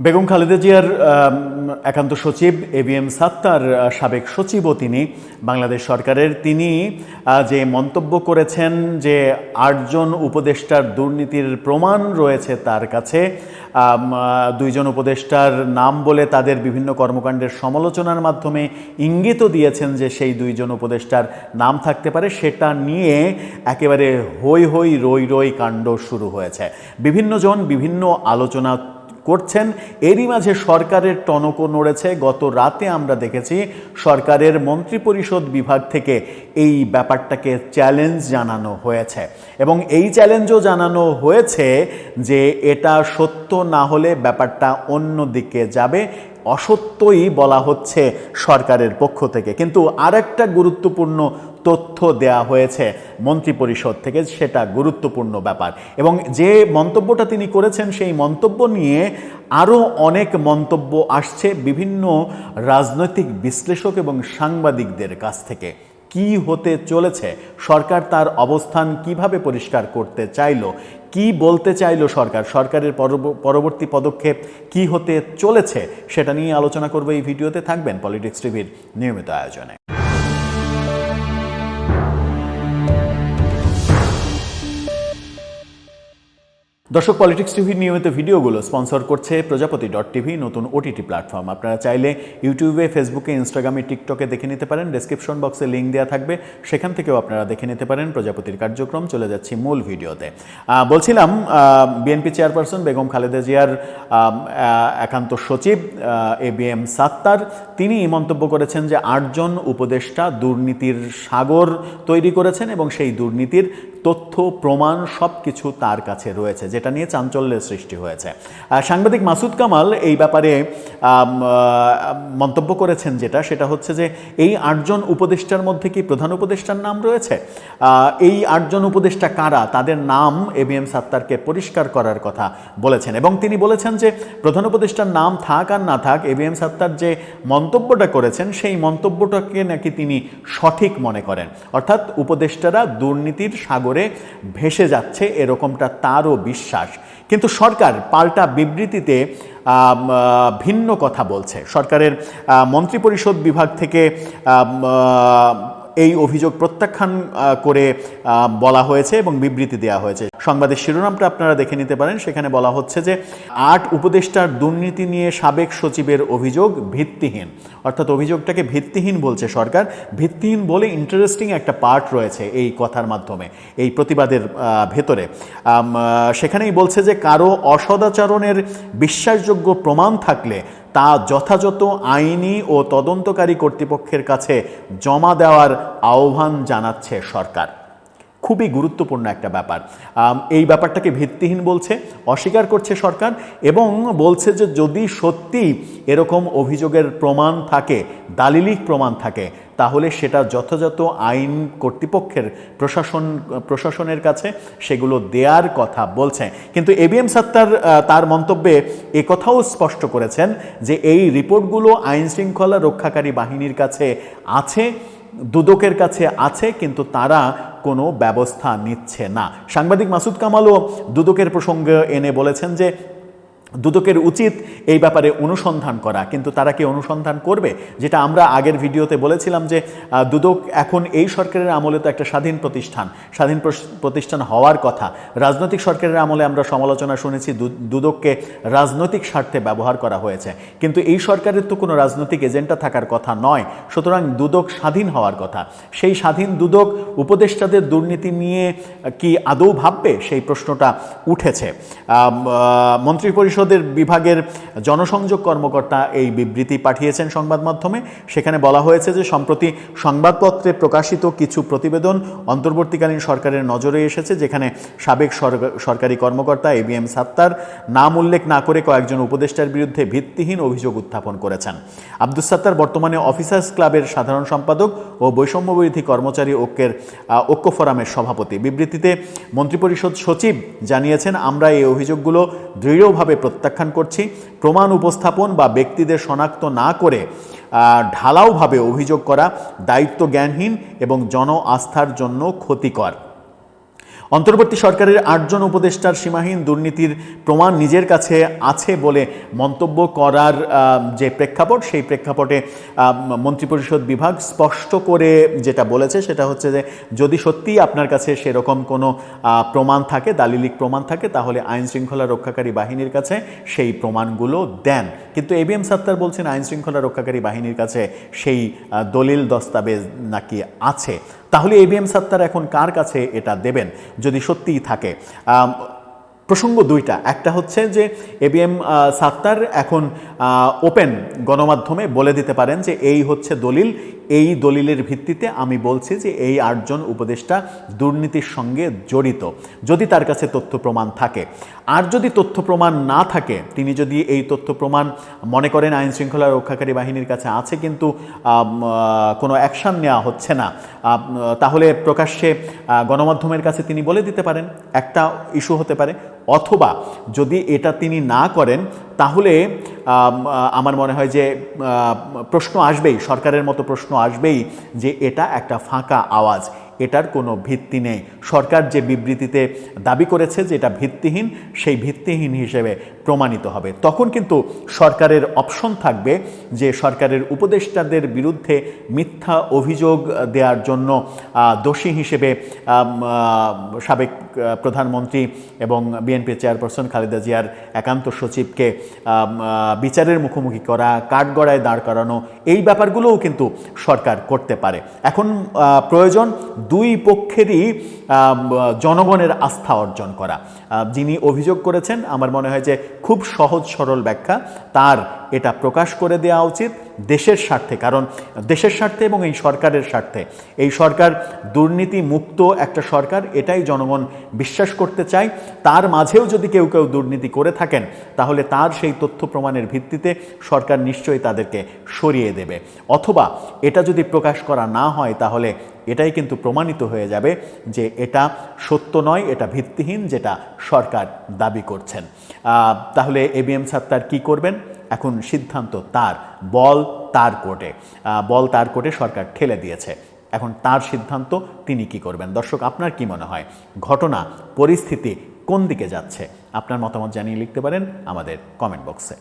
বেগম খালেদা জিয়ার একান্ত সচিব এ বি এম সাত্তার সাবেক সচিবও তিনি বাংলাদেশ সরকারের। তিনি যে মন্তব্য করেছেন যে আটজন উপদেষ্টার দুর্নীতির প্রমাণ রয়েছে তার কাছে দুইজন উপদেষ্টার নাম বলে তাদের বিভিন্ন কর্মকাণ্ডের সমালোচনার মাধ্যমে ইঙ্গিতও দিয়েছেন যে সেই দুইজন উপদেষ্টার নাম থাকতে পারে, সেটা নিয়ে একেবারে হই হই রই রই কাণ্ড শুরু হয়েছে। বিভিন্নজন বিভিন্ন আলোচনা করছেন। এরই মাঝে সরকারের টনকও নড়েছে। গত রাতে আমরা দেখেছি সরকারের মন্ত্রিপরিষদ বিভাগ থেকে এই ব্যাপারটাকে চ্যালেঞ্জ জানানো হয়েছে। এবং এই চ্যালেঞ্জও জানানো হয়েছে যে এটা সত্য না হলে ব্যাপারটা অন্য দিকে যাবে। অসত্যই বলা হচ্ছে সরকারের পক্ষ থেকে। কিন্তু আরেকটা গুরুত্বপূর্ণ তথ্য দেয়া হয়েছে মন্ত্রিপরিষদ থেকে, সেটা গুরুত্বপূর্ণ ব্যাপার। এবং যে মন্তব্যটা তিনি করেছেন, সেই মন্তব্য নিয়ে আরও অনেক মন্তব্য আসছে বিভিন্ন রাজনৈতিক বিশ্লেষক এবং সাংবাদিকদের কাছ থেকে। কি হতে চলেছে? সরকার তার অবস্থান কীভাবে পরিষ্কার করতে চাইলো? কি বলতে চাইলো সরকার? সরকারের পরবর্তী পদক্ষেপ কি হতে চলেছে? সেটা নিয়ে আলোচনা করব এই ভিডিওতে। থাকবেন পলিটিক্স টিভির নিয়মিত আয়োজনে। দর্শক পলিটিক্স টিভির নিয়মিত ভিডিওগুলো স্পন্সর করছে প্রজাপতি ডট টিভি, নতুন ওটিটি প্ল্যাটফর্ম আপনারা চাইলে ইউটিউবে ফেসবুকে ইনস্টাগ্রামে টিকটকে দেখে নিতে পারেন। ডেসক্রিপশন বক্সে লিঙ্ক দেওয়া থাকবে। সেখান থেকেও আপনারা দেখে নিতে পারেন প্রজাপতির কার্যক্রম। চলে যাচ্ছি মূল ভিডিওতে। বলছিলাম বিএনপি চেয়ারপারসন বেগম খালেদা জিয়ার একান্ত সচিব এ বি এম সাত্তার। তিনি মন্তব্য করেছেন যে আটজন উপদেষ্টা দুর্নীতির সাগর তৈরি করেছেন এবং সেই দুর্নীতির তথ্য, প্রমাণ সব কিছু তার কাছে রয়েছে, যেটা নিয়ে চাঞ্চল্যের সৃষ্টি হয়েছে। সাংবাদিক মাসুদ কামাল এই ব্যাপারে মন্তব্য করেছেন যেটা, সেটা হচ্ছে যে এই আটজন উপদেষ্টার মধ্যে কি প্রধান উপদেষ্টার নাম রয়েছে? এই আটজন উপদেষ্টা কারা? তাদের নাম এ বি এম সাত্তারকে পরিষ্কার করার কথা বলেছেন। এবং তিনি বলেছেন যে প্রধান উপদেষ্টার নাম থাক আর না থাক এ বি এম সাত্তার যে মন্তব্যটা করেছেন, সেই মন্তব্যটাকে নাকি তিনি সঠিক মনে করেন। অর্থাৎ উপদেষ্টারা দুর্নীতির সাগরে ভেসে যাচ্ছে এরকমটা তারও বিশ্বাস। কিন্তু সরকার পাল্টা বিবৃতিতে ভিন্ন কথা বলছে। সরকারের মন্ত্রিপরিষদ বিভাগ থেকে এই অভিযোগ প্রত্যাখ্যান করে বলা হয়েছে এবং বিবৃতি দেওয়া হয়েছে। সংবাদের শিরোনামটা আপনারা দেখে নিতে পারেন। সেখানে বলা হচ্ছে যে, আট উপদেষ্টার দুর্নীতি নিয়ে সাবেক সচিবের অভিযোগ ভিত্তিহীন। অর্থাৎ অভিযোগটাকে ভিত্তিহীন বলছে সরকার। ভিত্তিহীন বলে ইন্টারেস্টিং একটা পার্ট রয়েছে এই কথার মাধ্যমে, এই প্রতিবাদের ভেতরে। সেখানেই বলছে যে, কারও অসদাচরণের বিশ্বাসযোগ্য প্রমাণ থাকলে তা যথাযথ আইনি ও তদন্তকারী কর্তৃপক্ষের কাছে জমা দেওয়ার আহ্বান জানাচ্ছে সরকার। খুবই গুরুত্বপূর্ণ একটা ব্যাপার। এই ব্যাপারটাকে ভিত্তিহীন বলছে, অস্বীকার করছে সরকার এবং বলছে যে যদি সত্যি এরকম অভিযোগের প্রমাণ থাকে, দালিলিক প্রমাণ থাকে, তাহলে সেটা যথাযথ আইন কর্তৃপক্ষের প্রশাসন, প্রশাসনের কাছে সেগুলো দেয়ার কথা বলছে। কিন্তু এবিএম সাত্তার তার মন্তব্যে একথাও স্পষ্ট করেছেন যে এই রিপোর্টগুলো আইন শৃঙ্খলা রক্ষাকারী বাহিনীর কাছে আছে। দুদকের কাছে আছে, কিন্তু তারা কোনো ব্যবস্থা নিচ্ছে না। সাংবাদিক মাসুদ কামালও দুদকের প্রসঙ্গে এনে বলেছেন যে দুদকের উচিত এই ব্যাপারে অনুসন্ধান করা। কিন্তু তারা কি অনুসন্ধান করবে? যেটা আমরা আগের ভিডিওতে বলেছিলাম যে দুদক এখন এই সরকারের আমলে তো একটা স্বাধীন প্রতিষ্ঠান। স্বাধীন প্রতিষ্ঠান হওয়ার কথা। রাজনৈতিক সরকারের আমলে আমরা সমালোচনা শুনেছি দুদককে রাজনৈতিক স্বার্থে ব্যবহার করা হয়েছে। কিন্তু এই সরকারের তো কোনো রাজনৈতিক এজেন্ডা থাকার কথা নয়। সুতরাং দুদক স্বাধীন হওয়ার কথা। সেই স্বাধীন দুদক উপদেষ্টাদের দুর্নীতি নিয়ে কি আদৌ ভাববে? সেই প্রশ্নটা উঠেছে। মন্ত্রী পরিষদের বিভাগের জনসংযোগ কর্মকর্তা এই বিবৃতি পাঠিয়েছেন সংবাদ মাধ্যমে। সেখানে বলা হয়েছে যে, সম্প্রতি সংবাদপত্রে প্রকাশিত কিছু প্রতিবেদন অন্তর্বর্তীকালীন সরকারের নজরে এসেছে, যেখানে সাবেক সরকারি কর্মকর্তা এ বি এম সাত্তার নাম উল্লেখ না করে কয়েকজন উপদেষ্টার বিরুদ্ধে ভিত্তিহীন অভিযোগ উত্থাপন করেছেন। আব্দুস সাত্তার বর্তমানে অফিসার্স ক্লাবের সাধারণ সম্পাদক ও বৈষম্যবিরোধী কর্মচারী ঐক্যের ঐক্য ফোরামের সভাপতি। বিবৃতিতে মন্ত্রিপরিষদ সচিব জানিয়েছেন, আমরা এই অভিযোগগুলো দৃঢ়ভাবে প্রত্যাখ্যান করছি। প্রমাণ উপস্থাপন বা ব্যক্তিদের শনাক্ত না করে ঢালাওভাবে অভিযোগ করা দায়িত্ব জ্ঞানহীন এবং জন আস্থার জন্য ক্ষতিকর। অন্তর্বর্তী সরকারের আটজন উপদেষ্টার সীমাহীন দুর্নীতির প্রমাণ নিজের কাছে আছে বলে মন্তব্য করার যে প্রেক্ষাপট, সেই প্রেক্ষাপটে মন্ত্রিপরিষদ বিভাগ স্পষ্ট করে যেটা বলেছে সেটা হচ্ছে যে যদি সত্যিই আপনার কাছে সেরকম কোনো প্রমাণ থাকে, দালিলিক প্রমাণ থাকে, তাহলে আইন শৃঙ্খলা রক্ষাকারী বাহিনীর কাছে সেই প্রমাণগুলো দেন। কিন্তু এবিএম সাত্তার বলছেন আইন শৃঙ্খলা রক্ষাকারী বাহিনীর কাছে সেই দলিল দস্তাবেজ নাকি আছে। তাহলে এবিএম সত্তার এখন কার কাছে এটা দেবেন? যদি সত্যিই থাকে। প্রসঙ্গ দুইটা। একটা হচ্ছে যে এবিএম সাত্তার এখন ওপেন গণমাধ্যমে বলে দিতে পারেন যে, এই হচ্ছে দলিল এই দলিলের ভিত্তিতে আমি বলছি যে এই আটজন উপদেষ্টা দুর্নীতির সঙ্গে জড়িত, যদি তার কাছে তথ্য প্রমাণ থাকে। আর যদি তথ্য প্রমাণ না থাকে, তিনি যদি এই তথ্য প্রমাণ মনে করেন আইন শৃঙ্খলা রক্ষাকারী বাহিনীর কাছে আছে, কিন্তু কোনো অ্যাকশন নেওয়া হচ্ছে না তাহলে প্রকাশ্যে গণমাধ্যমের কাছে তিনি বলে দিতে পারেন। একটা ইস্যু হতে পারে। অথবা যদি এটা তিনি না করেন তাহলে আমার মনে হয় যে প্রশ্ন আসবেই, সরকারের মতো প্রশ্ন আসবেই যে এটা একটা ফাঁকা আওয়াজ। এটার কোনো ভিত্তি নেই। সরকার যে বিবৃতিতে দাবি করেছে যে এটা ভিত্তিহীন, সেই ভিত্তিহীন হিসেবে প্রমাণিত হবে। তখন কিন্তু সরকারের অপশন থাকবে যে সরকারের উপদেষ্টাদের বিরুদ্ধে মিথ্যা অভিযোগ দেওয়ার জন্য দোষী হিসেবে সাবেক প্রধানমন্ত্রী এবং বিএনপি চেয়ারপারসন খালেদা জিয়ার একান্ত সচিবকে বিচারের মুখোমুখি করা, কাঠগড়ায় দাঁড় করানো, এই ব্যাপারগুলোও কিন্তু সরকার করতে পারে। এখন প্রয়োজন দুই পক্ষেরই জনগণের আস্থা অর্জন করা। যিনি অভিযোগ করেছেন, আমার মনে হয় যে খুব সহজ সরল ব্যাখ্যা, তার এটা প্রকাশ করে দেওয়া উচিত দেশের স্বার্থে, কারণ দেশের স্বার্থে এবং এই সরকারের স্বার্থে। এই সরকার দুর্নীতি মুক্ত একটা সরকার, এটাই জনগণ বিশ্বাস করতে চায়। তার মাঝেও যদি কেউ কেউ দুর্নীতি করে থাকেন, তাহলে তার সেই তথ্য প্রমাণের ভিত্তিতে সরকার নিশ্চয়ই তাদেরকে সরিয়ে দেবে। অথবা এটা যদি প্রকাশ করা না হয়, তাহলে এটাই কিন্তু প্রমাণিত হয়ে যাবে যে এটা সত্য নয়, এটা ভিত্তিহীন, যেটা সরকার দাবি করছেন। তাহলে এবিএম সাত্তার কি করবেন? এখন সিদ্ধান্ত তার, বল তার কোর্টে। বল তার কোর্টে সরকার ঠেলে দিয়েছে। এখন তার সিদ্ধান্ত তিনি কি করবেন? দর্শক, আপনার কি মনে হয়? ঘটনা, পরিস্থিতি কোন দিকে যাচ্ছে? আপনার মতামত জানিয়ে লিখতে পারেন আমাদের কমেন্ট বক্সে